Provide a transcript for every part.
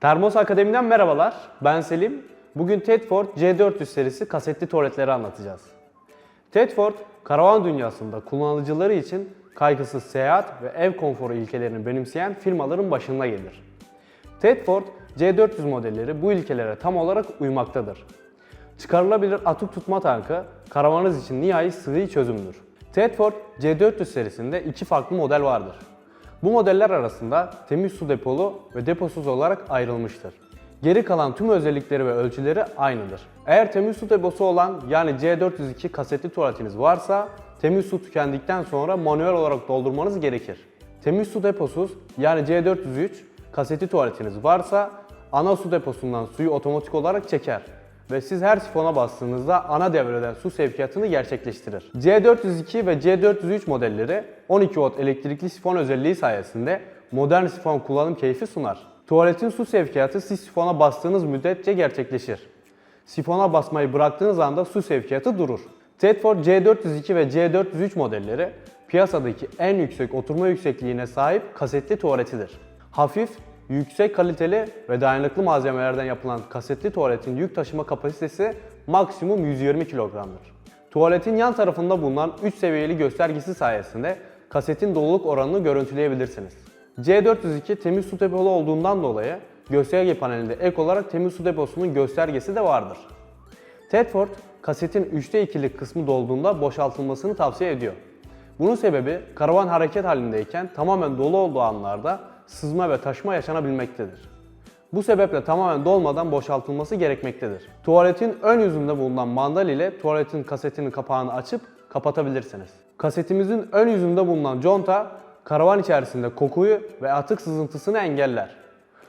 Termos Akademi'den merhabalar. Ben Selim. Bugün Tedford C400 serisi kasetli tuvaletleri anlatacağız. Tedford, karavan dünyasında kullanıcıları için kaygısız seyahat ve ev konforu ilkelerini benimseyen firmaların başında gelir. Tedford C400 modelleri bu ilkelere tam olarak uymaktadır. Çıkarılabilir atık tutma tankı karavanınız için nihai sığ çözümdür. Tedford C400 serisinde iki farklı model vardır. Bu modeller arasında temiz su depolu ve deposuz olarak ayrılmıştır. Geri kalan tüm özellikleri ve ölçüleri aynıdır. Eğer temiz su deposu olan yani C402 kasetli tuvaletiniz varsa temiz su tükendikten sonra manuel olarak doldurmanız gerekir. Temiz su deposuz yani C403 kasetli tuvaletiniz varsa ana su deposundan suyu otomatik olarak çeker ve siz her sifona bastığınızda ana devreden su sevkiyatını gerçekleştirir. C402 ve C403 modelleri 12 watt elektrikli sifon özelliği sayesinde modern sifon kullanım keyfi sunar. Tuvaletin su sevkiyatı siz sifona bastığınız müddetçe gerçekleşir. Sifona basmayı bıraktığınız anda su sevkiyatı durur. Tedford C402 ve C403 modelleri piyasadaki en yüksek oturma yüksekliğine sahip kasetli tuvaletidir. Hafif, yüksek kaliteli ve dayanıklı malzemelerden yapılan kasetli tuvaletin yük taşıma kapasitesi maksimum 120 kilogramdır. Tuvaletin yan tarafında bulunan 3 seviyeli göstergesi sayesinde kasetin doluluk oranını görüntüleyebilirsiniz. C402 temiz su depolu olduğundan dolayı gösterge panelinde ek olarak temiz su deposunun göstergesi de vardır. Tedford, kasetin 3'te 2'lik kısmı dolduğunda boşaltılmasını tavsiye ediyor. Bunun sebebi karavan hareket halindeyken tamamen dolu olduğu anlarda sızma ve taşma yaşanabilmektedir. Bu sebeple tamamen dolmadan boşaltılması gerekmektedir. Tuvaletin ön yüzünde bulunan mandal ile tuvaletin kasetinin kapağını açıp kapatabilirsiniz. Kasetimizin ön yüzünde bulunan conta karavan içerisinde kokuyu ve atık sızıntısını engeller.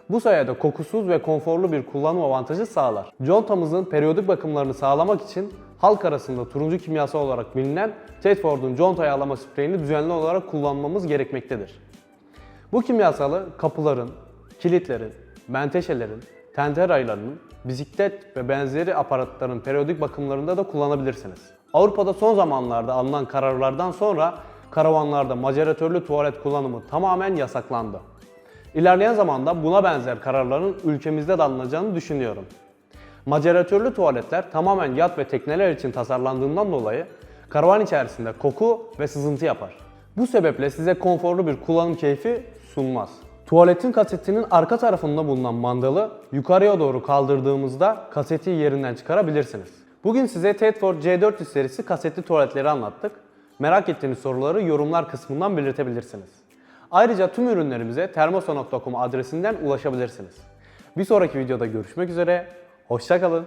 Bu sayede kokusuz ve konforlu bir kullanım avantajı sağlar. Contamızın periyodik bakımlarını sağlamak için halk arasında turuncu kimyasal olarak bilinen Tedford'un conta yağlama spreyini düzenli olarak kullanmamız gerekmektedir. Bu kimyasalı kapıların, kilitlerin, menteşelerin, tente raylarının, bisiklet ve benzeri aparatların periyodik bakımlarında da kullanabilirsiniz. Avrupa'da son zamanlarda alınan kararlardan sonra karavanlarda maceratörlü tuvalet kullanımı tamamen yasaklandı. İlerleyen zamanda buna benzer kararların ülkemizde de alınacağını düşünüyorum. Maceratörlü tuvaletler tamamen yat ve tekneler için tasarlandığından dolayı karavan içerisinde koku ve sızıntı yapar. Bu sebeple size konforlu bir kullanım keyfi sunmaz. Tuvaletin kasetinin arka tarafında bulunan mandalı yukarıya doğru kaldırdığımızda kaseti yerinden çıkarabilirsiniz. Bugün size Tedford C400 serisi kasetli tuvaletleri anlattık. Merak ettiğiniz soruları yorumlar kısmından belirtebilirsiniz. Ayrıca tüm ürünlerimize termosa.com adresinden ulaşabilirsiniz. Bir sonraki videoda görüşmek üzere, hoşçakalın.